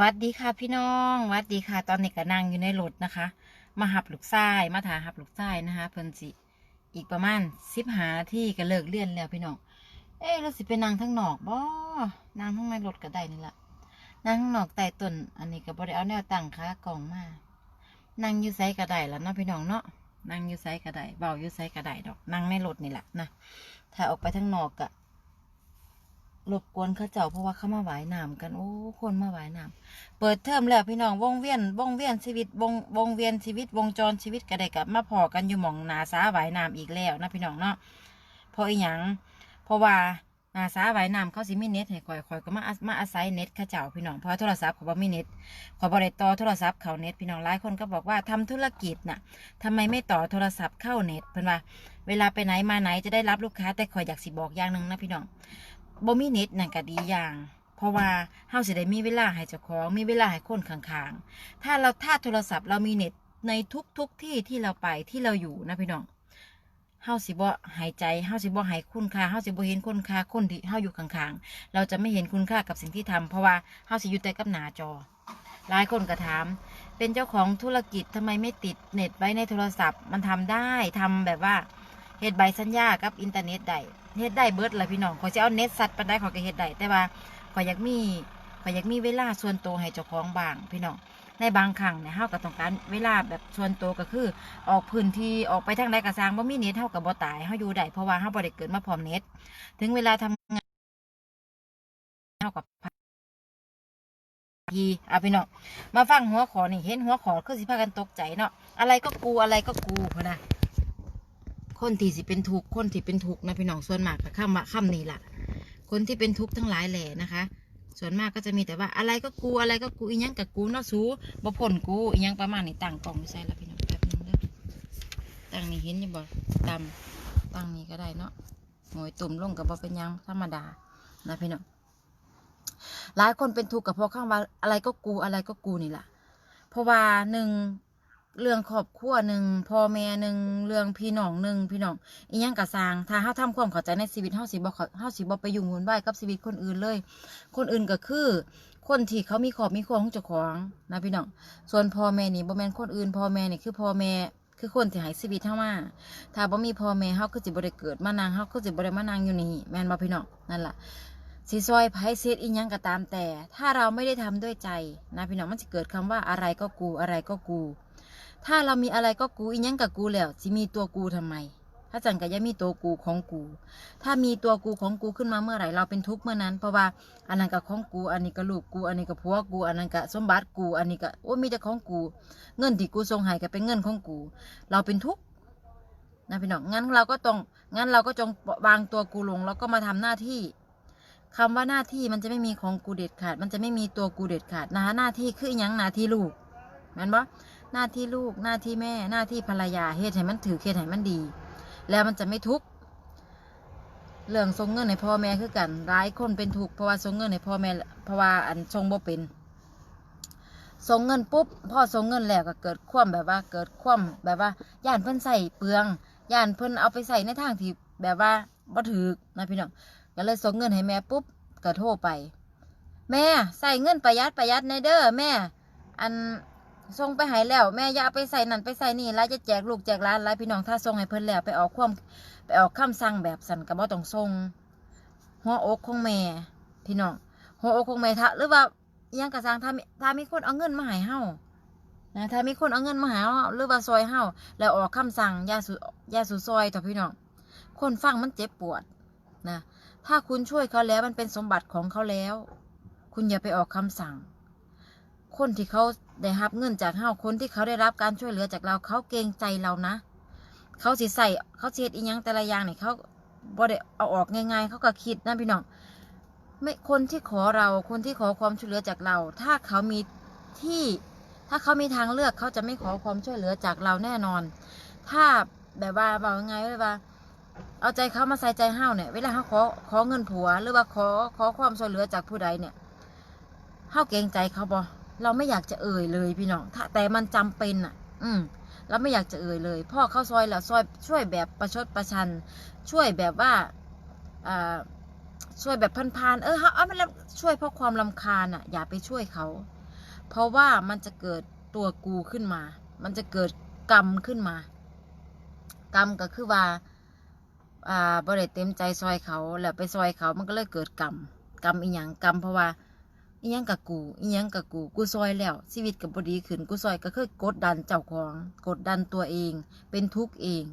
วัสดีค่ะพี่น้องวัสดีค่ะ ตอนนี้ก็นั่งอยู่ในรถนะคะ มาหับลูกทรายมาถาหับลูกทรายนะคะเพิ่นสิอีกประมาณสิบหานาทีก็เลิกเรียนแล้วพี่น้อง เอ๊ะเราสิไปนั่งทั้งนอกบ่นั่งทั้งในรถก็ได้นี่ละนั่งข้างนอกใต้ต้นอันนี้ก็บ่ได้เอาแนวตั้งขากล่องมานั่งอยู่ไสก็ได้แล้วเนาะพี่น้องเนาะนั่งอยู่ไสก็ได้เบาอยู่ไสก็ได้ดอก นั่งในรถนี่แหละนะถ้าออกไปทั้งนอกก็ รบกวนเขาเจ้าเพราะว่าเขามาหวายน้ำกัน โอ้ คนมาหวายน้ำเปิดเทอมแล้วพี่น้องวงเวียนวงเวียนชีวิตวงวงเวียนชีวิตวงจรชีวิตก็ได้กลับมาพอกันอยู่หม่องนาสาหวายน้ำอีกแล้วนะพี่น้องเนาะเพราะอีหยังเพราะว่านาสาหวายน้ำเขาสิมีเน็ตให้คอยคอยก็มาอามาอาศัยเน็ตเข้าเจ้าพี่น้องเพราะโทรศัพท์เขาบ่มีเน็ตขอบ่ได้ต่อโทรศัพท์เขาเน็ตพี่น้องหลายคนก็บอกว่าทำธุรกิจน่ะทำไมไม่ต่อโทรศัพท์เข้าเน็ตเพิ่นว่าเวลาไปไหนมาไหนจะได้รับลูกค้าแต่คอยอยากสิบอกอย่างหนึ่งนะพี่น้อง บ่มีเน็ตนั่นก็ดีอย่าง เพราะว่าเฮาสิได้มีเวลาให้เจ้าของมีเวลาให้คนข้างๆ ถ้าเราถ้าโทรศัพท์เรามีเน็ตในทุกๆที่ที่เราไปที่เราอยู่นะพี่น้องเฮาสิบ่หายใจเฮาสิบ่ให้คุณค่าเฮาสิบ่เห็นคุณค่าคนที่เฮาอยู่ข้างๆ เราจะไม่เห็นคุณค่ากับสิ่งที่ทำเพราะว่าเฮาสิอยู่แต่กับหน้าจอ หลายคนก็ถาม เป็นเจ้าของธุรกิจทำไมไม่ติดเน็ตไว้ในโทรศัพท์ มันทำได้ทำแบบว่าเฮ็ดใบสัญญากับอินเทอร์เน็ตได้ เฮ็ดได้เบิดเลยพี่น้องขอยจะเอาเน็ตสัตว์ปานใดขอยก็เฮ็ดได้แต่ว่าขอยอยากมีขอยอยากมีเวลาส่วนตัวให้เจ้าของบ้างพี่น้องในบางครั้งเนี่ยเฮาก็ต้องการเวลาแบบส่วนตัวก็คือ ออกพื้นที่ออกไปทางใดก็สร้างบ่มีเน็ตเฮาก็บ่ตายเฮาอยู่ได้เพราะว่าเฮาบ่ได้เกิดมาพร้อมเน็ตถึงเวลาทำงานเฮากับพีเอาพี่น้องมาฟังหัวขอนี่เห็นหัวขอคือสิพากันตกใจเนาะอะไรก็กูอะไรก็กูพะนะ คนที่สิเป็นทุกข์คนที่เป็นทุกข์นะพี่น้องส่วนมากกับคำว่าคำนี้ล่ะคนที่เป็นทุกข์ทั้งหลายแหล่นะคะ ส่วนมากก็จะมีแต่ว่าอะไรก็กูอะไรก็กูอีหยังกับกูเนาะสูบ่พ้นกูอีหยังประมาณนี้ตั้งกล่องใส่ละพี่น้องแป๊บนึงเด้อตั้งนี่เห็นอยู่บ่ดำตั้งนี้ก็ได้เนาะหอยตุ่มลงกับบ่เป็นยังธรรมดานะพี่น้องหลายคนเป็นทุกข์กับพราะข้างว่าอะไรก็กูอะไรก็กูนี่แหละเพราะว่าหนึ่ง เรื่องครอบครัวหนึ่งพ่อแม่หนึ่งเรื่องพี่น้องหนึ่งพี่น้องอีหยังกะสร้าง ถ้าเฮาทำความเข้าใจในชีวิตเฮาสิบ่เขาเฮาสิบ่ไปยุ่งวุ่นวายกับชีวิตคนอื่นเลย คนอื่นก็คือ คนที่เขามีครอบมีครัวของเจ้าของนะพี่น้องส่วนพ่อแม่นี่บ่แม่นคนอื่นพ่อแม่นี่คือพ่อแม่คือคนที่ให้ชีวิตเฮามาถ้าบ่มีพ่อแม่เฮาก็สิบ่ได้เกิดมานางเฮาก็สิบ่ได้มานั่งอยู่นี่แม่นบ่พี่น้องนั่นล่ะสีซอยไพ่เซตอีหยังก็ตามแต่ ถ้าเราไม่ได้ทำด้วยใจนะพี่น้องมันจะเกิดคำว่าอะไรก็กูอะไรก็กู ถ้าเรามีอะไรก็กูอีหยังกับกูแล้วจะมีตัวกูทำไม ถ้าจังก็ยังมีตัวกูของกู ถ้ามีตัวกูของกูขึ้นมาเมื่อไหร่เราเป็นทุกข์เมื่อนั้น เพราะว่าอันนั้นก็ของกู อันนี้ก็ลูกกู อันนี้ก็ผัวกู อันนั้นก็สมบัติกู อันนี้ก็โอ้มีแต่ของกู เงินที่กูส่งให้ก็เป็นเงินของกู เราเป็นทุกข์นะพี่น้องงั้นเราก็ต้องงั้นเราก็จงวางตัวกูลงแล้วก็มาทำหน้าที่คำว่าหน้าที่มันจะไม่มีของกูเด็ดขาด มันจะไม่มีตัวกูเด็ดขาดนะคะหน้าที่คืออหยังหน้าที่ลูกแม่นบ่ หน้าที่ลูกหน้าที่แม่หน้าที่ภรรยาเฮ็ดให้มันถือเฮ็ดให้มันดี แล้วมันจะไม่ทุกข์เรื่องส่งเงินให้พ่อแม่คือกันหลายคนเป็นทุกข์เพราะว่าส่งเงินให้พ่อแม่เพราะว่าอันส่งบ่เป็นส่งเงินปุ๊บพ่อส่งเงินแล้วก็เกิดความแบบว่าเกิดความแบบว่าย่านเพิ่นใส่เปลืองย่านเพิ่นเอาไปใส่ในทางที่แบบว่าบ่ถือนะพี่น้องก็เลยส่งเงินให้แม่ปุ๊บก็โทรไป แม่ใส่เงินประหยัดประหยัดในเด้อแม่ อัน ส่งไปให้แล้ว แม่ย่าไปใส่นั่นไปใส่นี่แล้วจะแจกลูกแจกหลานหลายพี่น้องถ้าส่งให้เพิ่นแล้วไปออกความไปออกคำสั่งแบบสั่นก็บ่ต้องส่งหัวอกของแม่ พี่น้องหัวอกของแม่ถ้าหรือว่ายังกระซังถ้ามีถ้ามีคนเอาเงินมาให้เฮานะถ้ามีคนเอาเงินมาให้เฮาหรือว่าซอยเฮาแล้วออกคำสั่งย่าสุย่าสุซอยต่อพี่น้องคนฟังมันเจ็บปวดนะถ้าคุณช่วยเขาแล้วมันเป็นสมบัติของเขาแล้ว คุณอย่าไปออกคำสั่ง คนที่เขา ได้รับเงินจากเฮาคนที่เขาได้รับการช่วยเหลือจากเราเขาเกรงใจเรานะ เขาสิใส่เขาเช็ดอีหยังแต่ละอย่างเนี่ยเขาบ่ได้เอาออกง่าย ๆ เขาก็คิดนะพี่น้องไม่คนที่ขอเราคนที่ขอความช่วยเหลือจากเรา ถ้าเขามีที่ถ้าเขามีทางเลือกเขาจะไม่ขอความช่วยเหลือจากเราแน่นอน ถ้าแบบว่าบอกยังไงเลยว่า เอาใจเขามาใส่ใจเฮาเนี่ย เวลาเขาขอขอเงินผัว หรือว่าขอขอความช่วยเหลือจากผู้ใดเนี่ยเฮาเกรงใจเขาบ่ เราไม่อยากจะเอ่ยเลยพี่น้องถ้าแต่มันจำเป็นอะ อืมเราไม่อยากจะเอ่ยเลย พ่อเข้าซอยแล้วซอยช่วยแบบประชดประชัน ช่วยแบบว่าอ่าช่วยแบบพันๆเออเฮาเอามันช่วยเพราะความลำคาญอะ อย่าไปช่วยเขา เพราะว่ามันจะเกิดตัวกูขึ้นมา มันจะเกิดกรรมขึ้นมา กรรมก็คือว่า อ่าบ่ได้เต็มใจซอยเขา แล้วไปซอยเขามันก็เลยเกิดกรรม กรรมอีหยังกรรมเพราะว่า อีหยังกับกูอีหยังกับกู กูซอยแล้ว ชีวิตก็บ่ดีขึ้น กูซอยก็คือกดดันเจ้าของ กดดันตัวเอง เป็นทุกข์เอง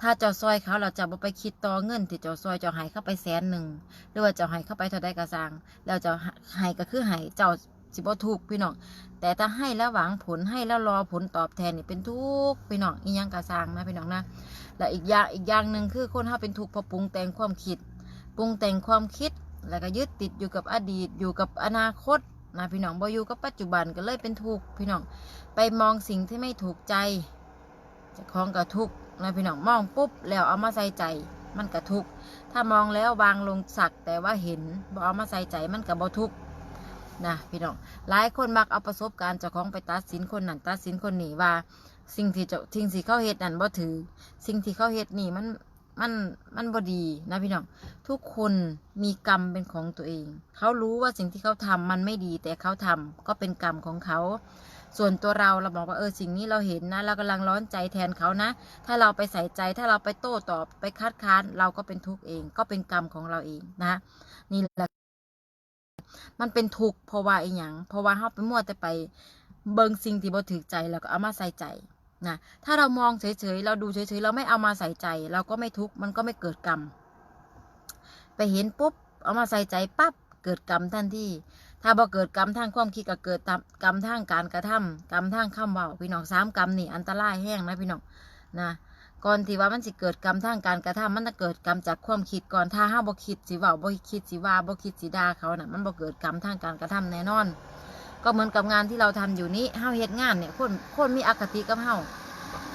ถ้าเจ้าซอยเขาเราจะบ่ไปคิดต่อเงิน ที่เจ้าซอยเจ้าให้เข้าไปแสนหนึ่งหรือว่าเจ้าให้เข้าไปเท่าใดก็สร้าง แล้วเจ้าให้ก็คือให้เจ้าสิบ่ทุกข์พี่น้อง แต่ถ้าให้แล้วหวังผลให้แล้วรอผลตอบแทนนี่เป็นทุกข์พี่น้องอีหยังก็สร้างนะพี่น้องนะ และอีกอย่างอีกอย่างหนึ่งคือคนเฮาเป็นทุกข์เพราะปรุงแต่งความคิด ปรุงแต่งความคิด แล้วก็ยึดติดอยู่กับอดีตอยู่กับอนาคตนะพี่น้องบอยู่กับปัจจุบันก็เลยเป็นทุกข์พี่น้องไปมองสิ่งที่ไม่ถูกใจจะคล้องกับทุกข์นะพี่น้องมองปุ๊บแล้วเอามาใส่ใจมันก็ทุกข์ถ้ามองแล้ววางลงสักแต่ว่าเห็นบ่เอามาใส่ใจมันก็บ่ทุกข์นะพี่น้องหลายคนมักเอาประสบการณ์เจ้าของไปตัดสินคนนั้นตัดสินคนนี้ว่า สิ่งที่เจ้าสิ่งที่เขาเฮ็ดนั่นบ่ถือ สิ่งที่เขาเฮ็ดนี่มัน มันมันบ่ดีนะพี่น้องทุกคนมีกรรมเป็นของตัวเอง เขารู้ว่าสิ่งที่เขาทำมันไม่ดี แต่เขาทำก็เป็นกรรมของเขา ส่วนตัวเราเราบอกว่าเออสิ่งนี้เราเห็นนะ เรากำลังร้อนใจแทนเขานะ ถ้าเราไปใส่ใจถ้าเราไปโต้ตอบไปคัดค้านเราก็เป็นทุกข์เอง ก็เป็นกรรมของเราเองนะนี่แหละมันเป็นทุกข์เพราะว่าอีหยังเพราะว่าเราไปมั่วแต่ไปเบิ่งสิ่งที่บ่ถูกใจแล้วก็เอามาใส่ใจ นะถ้าเรามองเฉยๆเราดูเฉยๆเราไม่เอามาใส่ใจ เราก็ไม่ทุกข์มันก็ไม่เกิดกรรม ไปเห็นปุ๊บเอามาใส่ใจปั๊บเกิดกรรมทันทีถ้าบ่เกิดกรรมทางความคิดก็เกิดกรรมทางการกระทำกรรมทางคำเว้าพี่น้องสามกรรมนี่อันตรายแห้งนะพี่น้องนะก่อนที่ว่ามันสิเกิดกรรมทางการกระทำมันจะเกิดกรรมจากความคิดก่อนถ้าห้าบ่คิดสิเว้าบ่คิดสิว่าบ่คิดสิด่าเขาน่ะมันบ่เกิดกรรมทางการกระทำแน่นอน ก็เหมือนกับงานที่เราทำอยู่นี้เฮาเฮ็ดงานเนี่ยคนคนมีอคติกับเฮา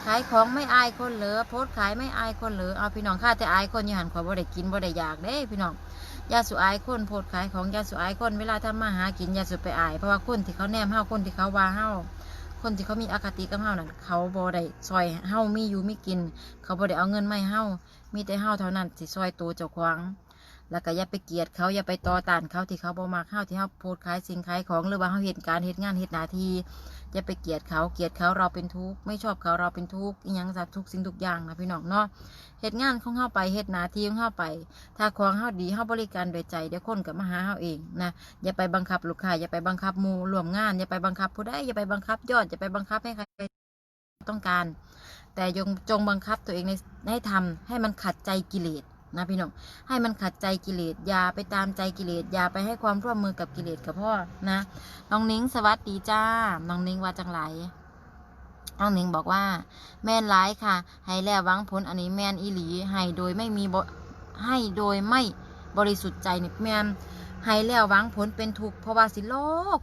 ขายของไม่อายคนเหลือโพสขายไม่อายคนเหลือเอาพี่น้องข้าแต่อายคนอย่าหันขอยบ่ได้กินบ่ได้อยากเด้พี่น้องอยาสุอายคนโพสขายของอยาสุอายคนเวลาทำมาหากินอยาสุไปอายเพราะว่าคนที่เขาแนมเฮาคนที่เขาว่าเฮาคนที่เขามีอคติกับเฮานั่นเขาบ่ได้ซอยเฮามีอยู่มีกิน เขาบ่ได้เอาเงินไมาให้เฮามีแต่เฮาเท่านั้นสิซอยตัวเจ้าของ แล้วก็อย่าไปเกลียดเขาอย่าไปต่อต้านเขาที่เขาบ่มักเฮาที่เฮาโพสต์ขายสิ่งขายของหรือว่าเฮาเฮ็ดการเฮ็ดงานเฮ็ดหนาทีอย่าไปเกลียดเขาเกลียดเขาเราเป็นทุกข์ไม่ชอบเขาเราเป็นทุกข์อีหยังสัตว์ทุกสิ่งทุกอย่างนะพี่น้องเนาะเหตุงานของเฮาไปเหตุหนาทีของเฮาไป ถ้าของเฮาดีเฮาบริการโดยใจเดี๋ยวคนก็มาหาเฮาเองนะอย่าไปบังคับลูกค้าอย่าไปบังคับมูรวมงาน อย่าไปบังคับผู้ใดอย่าไปบังคับยอดอย่าไปบังคับให้ใครต้องการ แต่ยงจงบังคับตัวเองในให้ทำให้มันขัดใจกิเลส นะพี่น้องให้มันขัดใจกิเลสอย่าไปตามใจกิเลสอย่าไปให้ความร่วมมือกับกิเลสกับพ่อนะน้องนิ้งสวัสดีจ้าน้องนิ้งว่าจังไรน้องนิ้งบอกว่า แม่นร้ายค่ะ ให้แล้ววังผลอันนี้แม่นอีหลีให้โดยไม่มีบให้โดยไม่บริสุทธิ์ใจนี่แม่นให้แล้ววังผลเป็นทุกข์เพราะว่าสิโล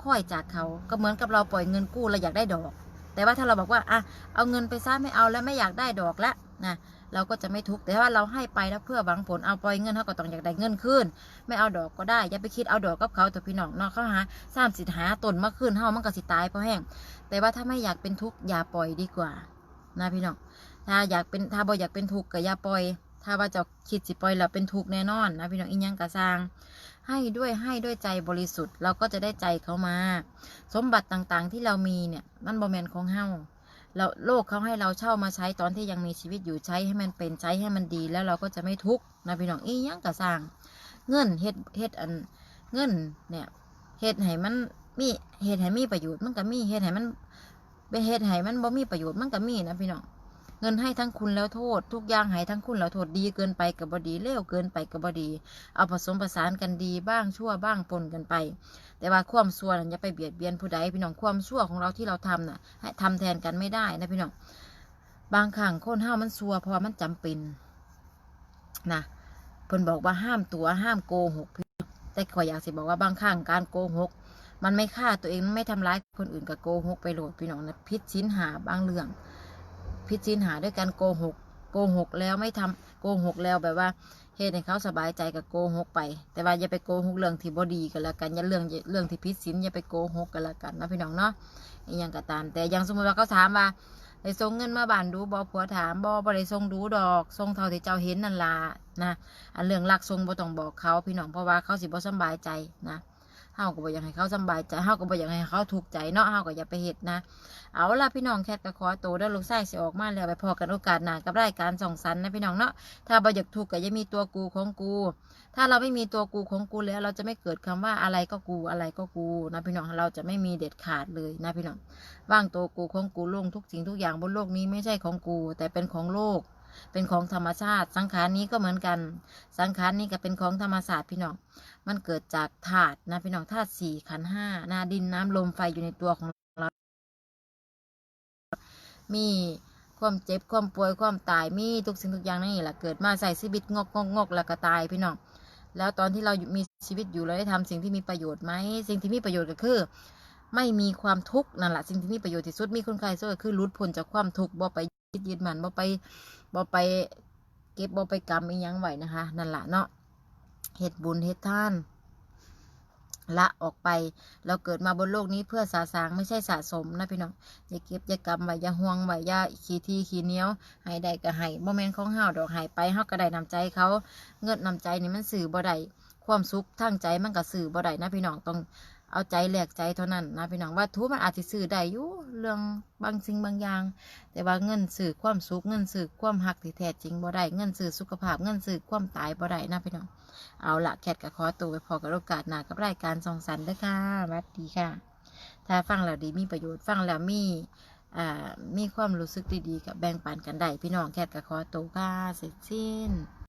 ค่อยจากเขาก็เหมือนกับเราปล่อยเงินกู้เราอยากได้ดอก แต่ว่าถ้าเราบอกว่าอะเอาเงินไปซะไม่เอาแล้วไม่อยากได้ดอกแล้วนะ เราก็จะไม่ทุกข์แต่ว่าเราให้ไปแล้วเพื่อหวังผลเอาปล่อยเงินเขาก็ต้องอยากได้เงินคืนไม่เอาดอกก็ได้อย่าไปคิดเอาดอกกับเขาแต่พี่น้องเนาะเขาหาสร้างสิทหาตนมาคืนเฮามันก็สิตายเพราะแห้งแต่ว่าถ้าไม่อยากเป็นทุกข์อย่าปล่อยดีกว่านะพี่น้องถ้าอยากเป็นถ้าบ่อยากเป็นทุกข์ก็อย่าปล่อย ถ้าว่าจะคิดสิปล่อยแล้วเป็นทุกข์แน่นอนนะพี่น้องอีหยังกะสร้างให้ด้วยให้ด้วยใจบริสุทธิ์เราก็จะได้ใจเขามา สมบัติต่างๆที่เรามีเนี่ยมันบ่แมนของเฮา เราโลกเขาให้เราเช่ามาใช้ตอนที่ยังมีชีวิตอยู่ใช้ให้มันเป็นใช้ให้มันดี แล้วเราก็จะไม่ทุกข์นะพี่น้องอีหยังกระสร้าง เงินเฮ็ดเฮ็ดอันเงินเนี่ยเฮ็ดให้มันมีเฮ็ดให้มีประโยชน์มันก็มีเฮ็ดให้มันเป็นเฮ็ดให้มันบ่มีประโยชน์มันก็มีนะพี่น้อง เงินให้ทั้งคุณแล้วโทษ ทุกอย่างให้ทั้งคุณแล้วโทษดีเกินไปกับบดีเลวเกินไปกับบดี เอาผสมผสานกันดีบ้างชั่วบ้างปนกันไป แต่ว่าความชั่วนั้นอย่าไปเบียดเบียนผู้ใดพี่น้องความชั่วของเราที่เราทำน่ะให้ทำแทนกันไม่ได้นะพี่น้องบางครั้งคนห้ามันชั่วเพราะมันจำเป็นนะเพิ่นบอกว่าห้ามตัวห้ามโกหกพี่แต่ขอยอยากสิบอกว่าบางครั้งการโกหกมันไม่ฆ่าตัวเองมันไม่ทำร้ายคนอื่นกับโกหกไปโหลดพี่น้องนะพิษชิ้นหาบางเรื่อง พิษชิ้นหาด้วยการโกหก โกหกแล้วไม่ทำโกหกแล้วแบบว่าเหตุให้เขาสบายใจกับโกหกไป แต่ว่าอย่าไปโกหกเรื่องที่บดีกันล้วกันอย่าเรื่องเรื่องที่พิษสินอย่าไปโกหกกันล้วกันนะพี่น้องเนาะอีหยังก็ตาม แต่อยังสมมติว่าเขาถามว่าได้ส่งเงินมาบ้านดูบอผัวถามบอบอได้ส่งดูดอกส่งเท่าที่เจ้าเห็นนั่นล่ะนะอันเรื่องลักส่งบ่ต้องบอกเขาพี่น้องเพราะว่าเขาสิบ่สบายใจนะ ฮาก็บ่อยากให้เขาสบายใจเฮาก็บ่อยากให้เขาทุกใจเนาะเฮาก็อย่าไปเฮ็ดนะ เอาล่ะพี่น้องแคทก็ขอตัวเด้อลูกชายสิออกมาแล้วไปพอกันโอกาสหน้ากับรายการส่องสันนะพี่น้องเนาะถ้าบ่อยากทุกก็อย่ามีตัวกูของกู ถ้าเราไม่มีตัวกูของกูแล้ว เราจะไม่เกิดคำว่าอะไรก็กูอะไรก็กูนะพี่น้องเราจะไม่มีเด็ดขาดเลยนะพี่น้องว่างตัวกูของกูลงทุกสิ่งทุกอย่างบนโลกนี้ไม่ใช่ของกู แต่เป็นของโลก เป็นของธรรมชาติ สังขารนี้ก็เหมือนกัน สังขารนี้ก็เป็นของธรรมศาสตร์พี่น้อง มันเกิดจากธาตุนะพี่น้องธาตุสี่ขันห้านาดินน้ำลมไฟอยู่ในตัวของเรา มีความเจ็บความป่วยความตายมีทุกสิ่งทุกอย่างนนี่แหละเกิดมาใส่ชีวิตงกงกงกแล้วก็ตายพี่น้องแล้วตอนที่เรามีชีวิตอยู่เราได้ทำสิ่งที่มีประโยชน์ไหมสิ่งที่มีประโยชน์ก็คือ ไม่มีความทุกข์นั่นแหละสิ่งที่มีประโยชน์ที่สุดมีคุณค่าที่สุดก็คือหลุดพ้นจากความทุกข์บ่ไปยึดยึดมันบ่ไปบ่ไปเก็บบ่ไปกรรมอีหยังไหวนะคะ นั่นแหละเนาะเฮ็ดบุญเฮ็ดท่านละออกไป เราเกิดมาบนโลกนี้เพื่อสาสางไม่ใช่สะสมนะพี่น้อง อย่าเก็บอย่ากำไว้อย่าห่วงไว้อย่าขี้ที่ขี้เนี้ยวให้ได้ก็ให้โมเมนต์ของเฮาดอกให้ไปเฮาก็ได้นำใจเขา เงินนำใจนี่มันสื่อบ่ได้ความสุขทางใจมันก็สื่อบ่ได้นะพี่น้องต้อง เอาใจแหลกใจเท่านั้นนะพี่น้องว่าทุกมันอาจจะสื่อได้อยู่เรื่องบางสิ่งบางอย่าง แต่ว่าเงินสื่อความสุขเงินสื่อความหักที่แท้จริงบ่ได้เงินสื่อสุขภาพเงินสื่อความตายบ่ได้นะพี่น้องเอาละแคทกับขอตัวไปพอกับโอกาสหนากับรายการส่องสันเด้อค่ะสวัสดีค่ะ ถ้าฟังแล้วดีมีประโยชน์ฟังแล้วมีอ่ามีความรู้สึกดีๆกับแบ่งปันกันได้พี่น้องแคทกับขอตัวค่ะเสร็จสิ้น